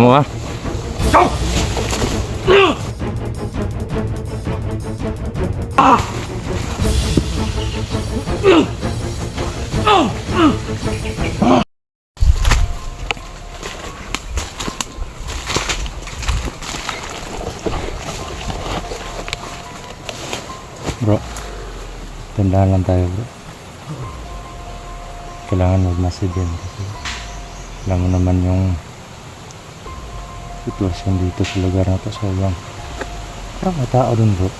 Mo ah. Bro, tandaan lang tayo bro. Kailangan mag-message yan kasi alam naman yung sitwasyon dito sa lugar na to sobrang parang may tao dun bro.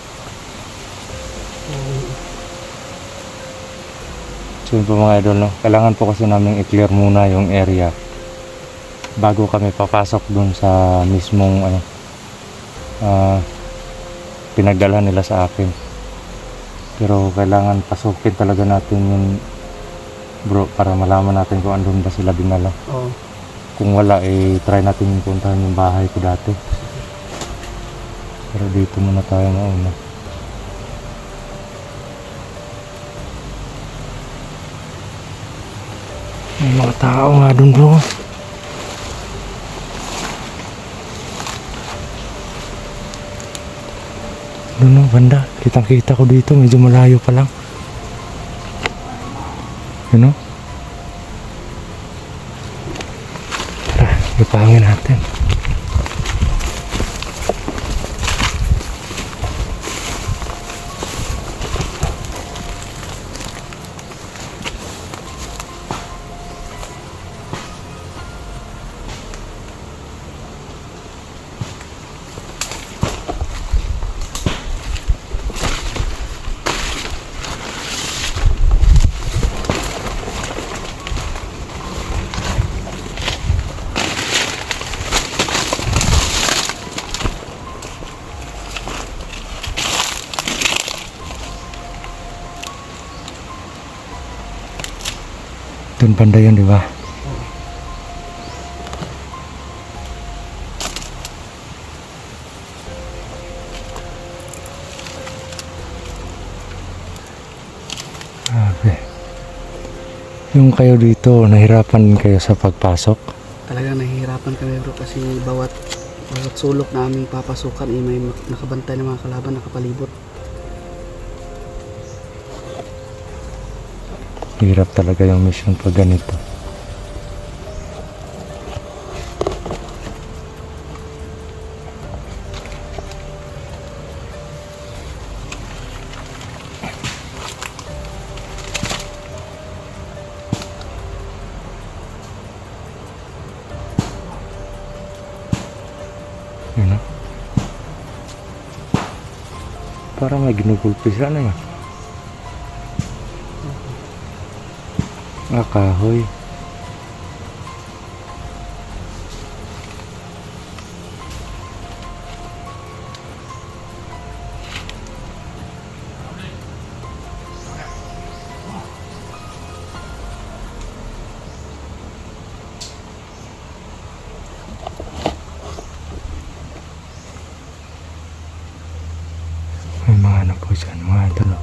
So yun po mga idol no, kailangan po kasi namin i-clear muna yung area bago kami papasok dun sa mismong ano ah pinagdala nila sa akin. Pero kailangan pasukin talaga natin yung bro para malaman natin kung andun ba sila dinala. Oo. Kung wala eh try natin puntahan yung bahay ko dati. Pero dito muna tayo mauna. May mga tao nga dun bro. Doon no, banda. Kitang kita ko dito. Medyo malayo pa lang. Yun no? Ipangin natin. Doon banda yun, di ba? Grabe. Yung kayo dito, nahirapan kayo sa pagpasok? Talagang nahihirapan kami bro kasi bawat bawat sulok na aming papasukan eh, may nakabantay ng mga kalaban nakapalibot. Hirap talaga yung mission pag ganito. Yun na. Parang may ginugulpi sana yun. Ah, kahoy. May mga ano po dyan, mga oh.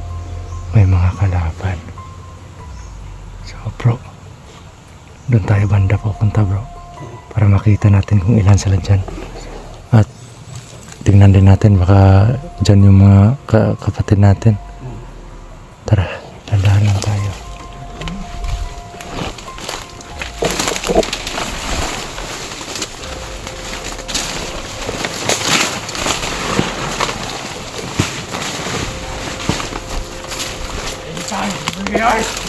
May mga kalaban. Doon tayo banda pupunta bro. Para makita natin kung ilan sila dyan. At tingnan din natin baka dyan yung mga ka- kapatid natin. Tara, dandahan lang tayo. Dalawa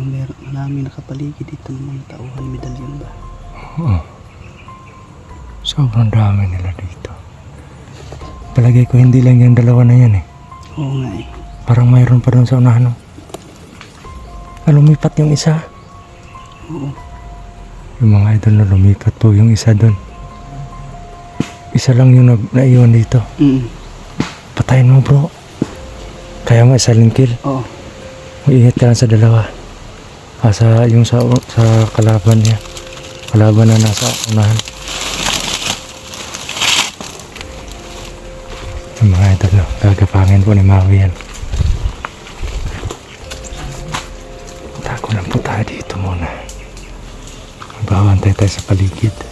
Talagang meron maraming nakapaligid dito ng mga tauhan medalyon ba? Oo. Sobrang dami nila dito. Palagay ko hindi lang yung dalawa na yan eh. Oo nga eh. Parang mayroon pa doon sa unahan. No? Ah, lumipat yung isa. Oo. Yung mga idol na lumipat po yung isa doon. Isa lang yung nag naiwan dito. Mm. Patayin mo bro. Kaya mo isa kill. Oo. Mag-ingat ka lang sa dalawa. Ah, sa, yung sa, sa kalaban niya. Kalaban na nasa unahan. Yung mga idol, no? gagapangin po ni Maui yan. Tago lang po tayo dito muna. Magbabantay tayo sa paligid.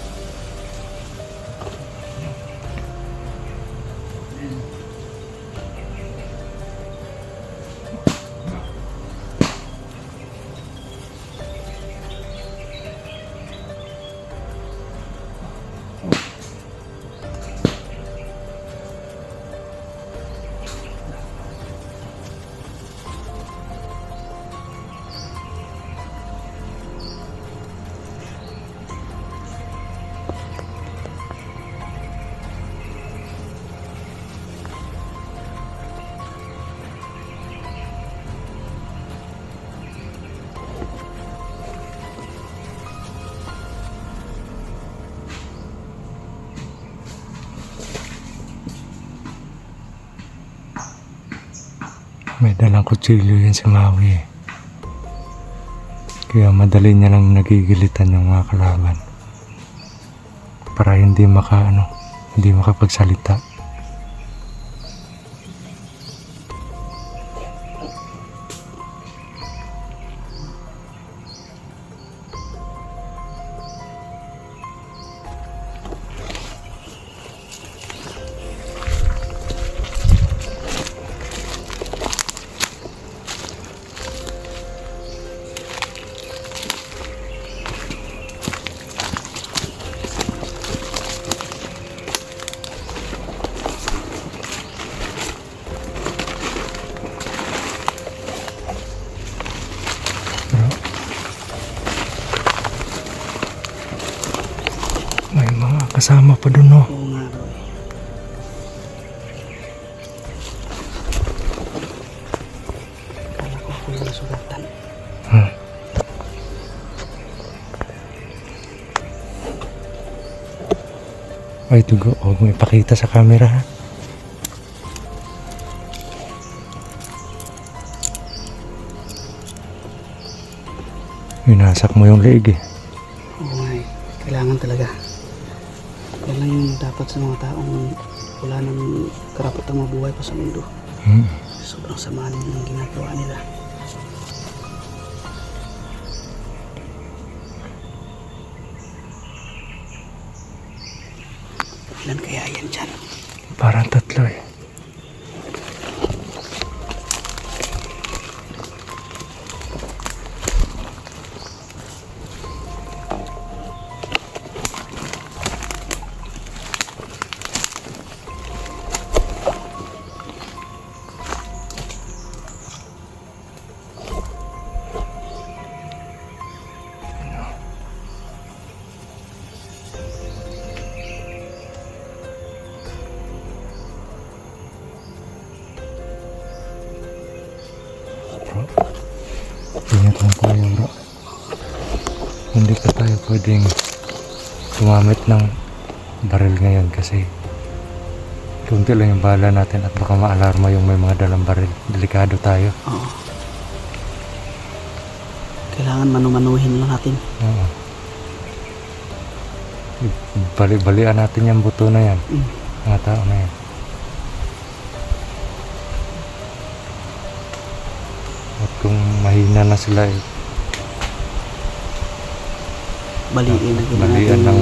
May dalang kutsilyo yan si Maui eh. Kaya madali niya lang nagigilitan yung mga kalaban. Para hindi maka ano, hindi makapagsalita. Kasama pa doon no. Oo nga Roy. Kala ko ako yung nasugatan. Hmm. Ay, dugo. Huwag mo ipakita sa camera ha. Winasak mo yung leeg eh. Oo nga eh. Kailangan talaga. Yan lang yung dapat sa mga taong wala nang karapatang mabuhay pa sa mundo. Hmm. Sobrang sama ng ginagawa nila. Pwedeng gumamit ng baril ngayon kasi kunti lang yung bala natin at baka maalarma yung may mga dalang baril. Delikado tayo. Oo. Kailangan manumanuhin lang natin. Oo. Bali-balian natin yung buto na yan. Mm. Mga tao na yan. At kung mahina na sila eh, Baliin na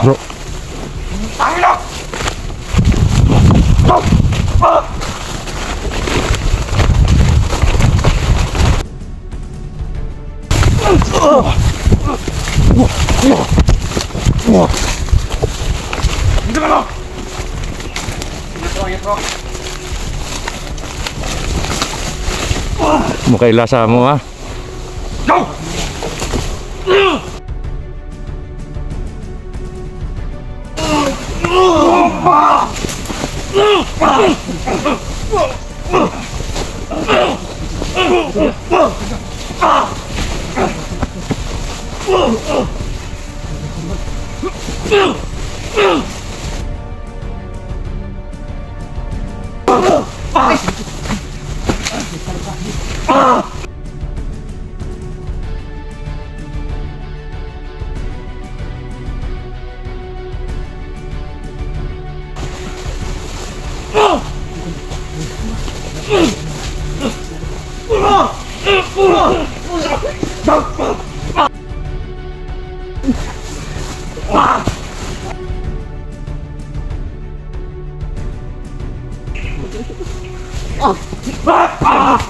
gina Balian natin ng yung liig. liig. Bro. Mukhang ilasa mo ha. Oh! 不不要啊啊啊啊啊啊。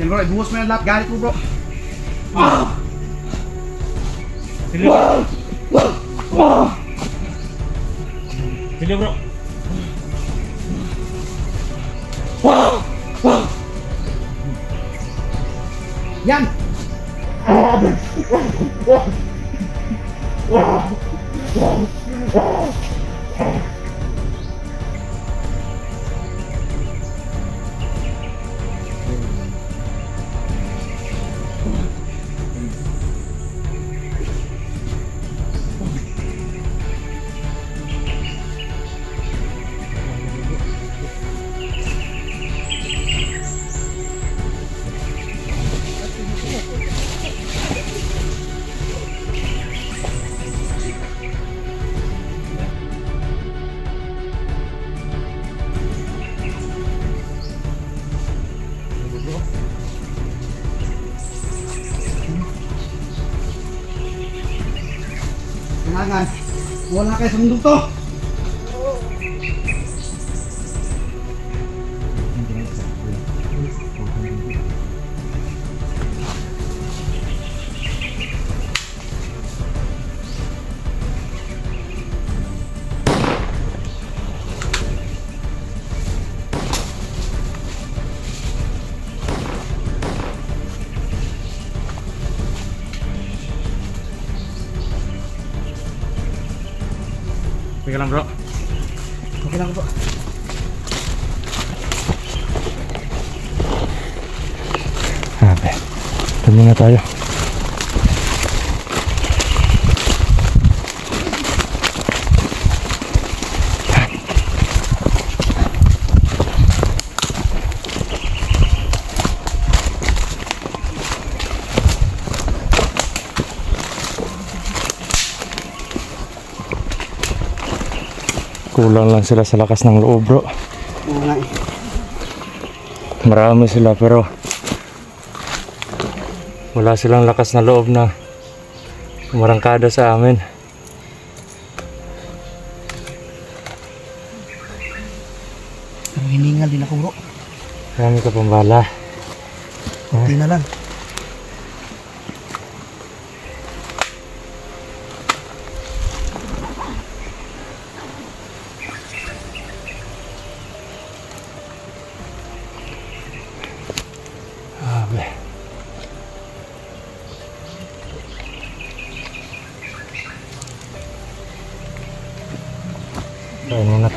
Yan bro, ibuhos mo yung lahat. Galit mo bro. Sige bro. Yan! Kailangan. Wala kayo sa mundong to. Tayo. Kulang lang sila sa lakas ng loob bro. Eh. Marami sila pero wala silang lakas na loob na Umarangkada sa amin. Pero hiningal din ako bro. Marami ka pang bala. Kunti na lang.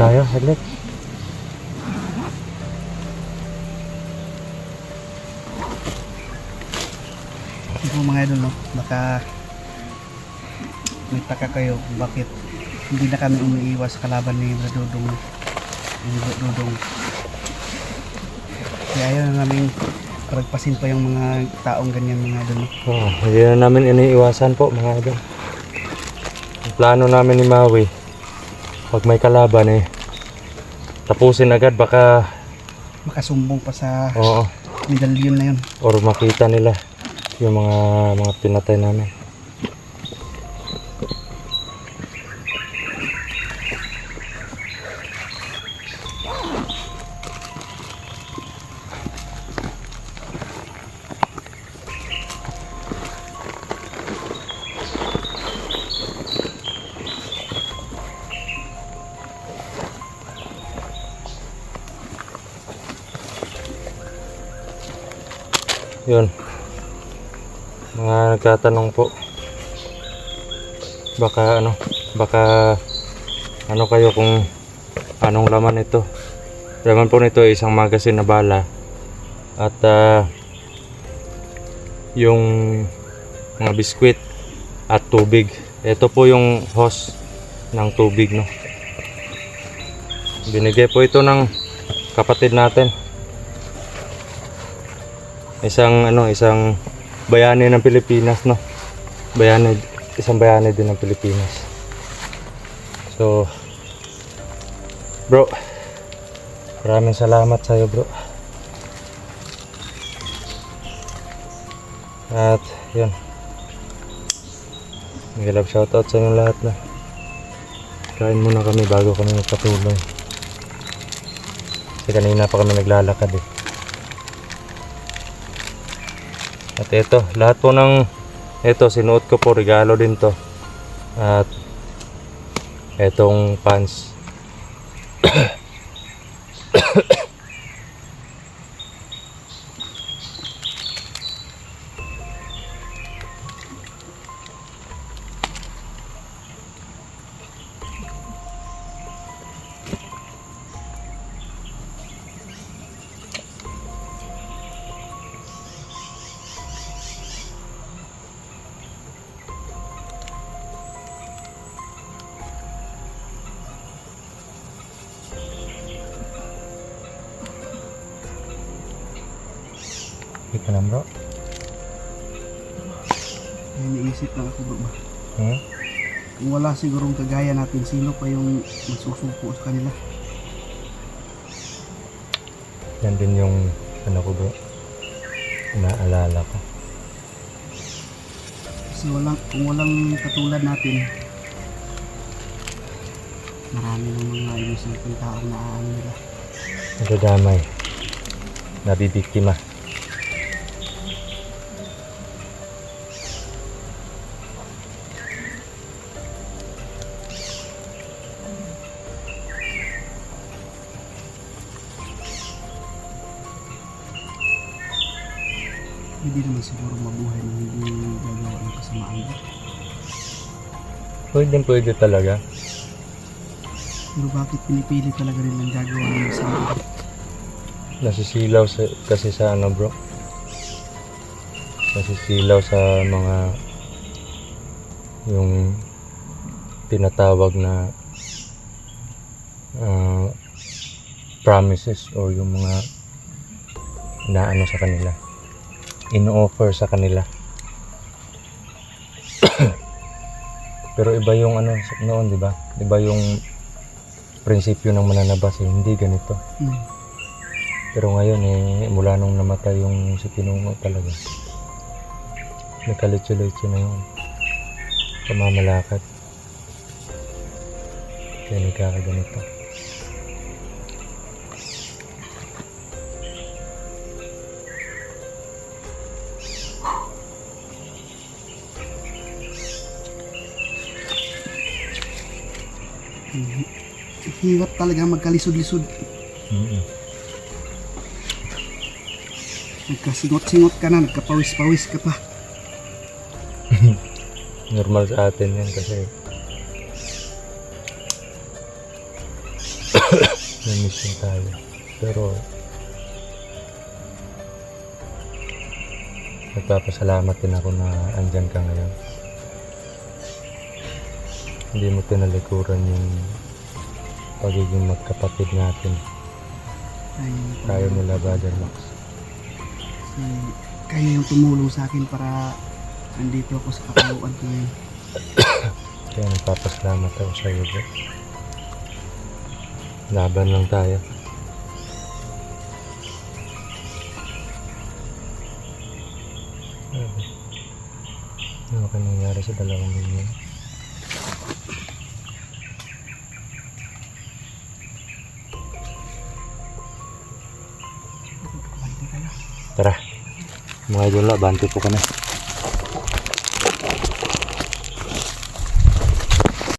Tayo, saglit. Ito mga idol no. Baka may taka kayo kung bakit hindi na kami umiiwas sa kalaban ni Dudong. Ni Dudong. Kaya ayaw na namin palagpasin pa yung mga taong ganyan mga idol no. Oh, hindi na namin iniiwasan po mga idol. Plano namin ni Maui, pag may kalaban eh, tapusin agad baka, Makasumbong pa sa oo, medalyon na yun. or makita nila yung mga mga pinatay namin. Mga nagtatanong po. Baka ano, baka ano kayo kung anong laman ito. Laman po nito ay isang magasin na bala. At ah, yung mga biskwit at tubig. Ito po yung hose ng tubig, no. Binigay po ito ng kapatid natin isang ano isang bayani ng Pilipinas no? Bayani isang bayani din ng Pilipinas. So bro maraming salamat sa iyo bro. At yun. Nag-love shoutout sa inyo lahat na kain muna kami bago kami magpatuloy. Kasi kanina pa kami naglalakad eh At ito, lahat po ng ito sinuot ko po regalo din to. At etong pants. naisip lang ako bro ba. Hmm? Kung wala sigurong kagaya natin, sino pa yung magsusuko sa kanila? Yan din yung ano ko bro. Inaalala ko. Kasi walang, kung walang katulad natin, marami ng mga inosenteng taong naaano nila. Nadadamay. Nabibiktima. Siguro mabuhay na hindi gagawa ng kasamaan. Pwede pwede talaga. Pero bakit pinipili talaga nilang gagawa ng masama? Nasisilaw sa, kasi sa ano bro. Nasisilaw sa mga yung tinatawag na ah, promises or yung mga inaano sa kanila in-offer sa kanila pero iba yung ano noon di ba iba yung prinsipyo ng mananabas eh, hindi ganito Hmm. pero ngayon eh, mula nung namatay yung si Pinungo talaga. Nagkalitsi-litsi na yun. pamamalakad. Kaya nagkakaganito. Hirap talaga magkalisod-lisod. Mm-mm. Nagkasingot-singot ka na, nagkapawis-pawis ka pa. Normal sa atin yan kasi namiss na tayo. Pero nagpapasalamat din ako na andyan ka ngayon. Hindi mo tinalikuran yung pagiging magkapatid natin. Ay, Tayo nila, Brother Max. si, kayo yung tumulong sa akin para andito ako sa kapuluan ko ngayon. Kaya nagpapasalamat ako sa iyo, bro. Laban lang tayo. Ano ka nangyari sa dalawang ninyo? Tara. Mga idol, abante po kami.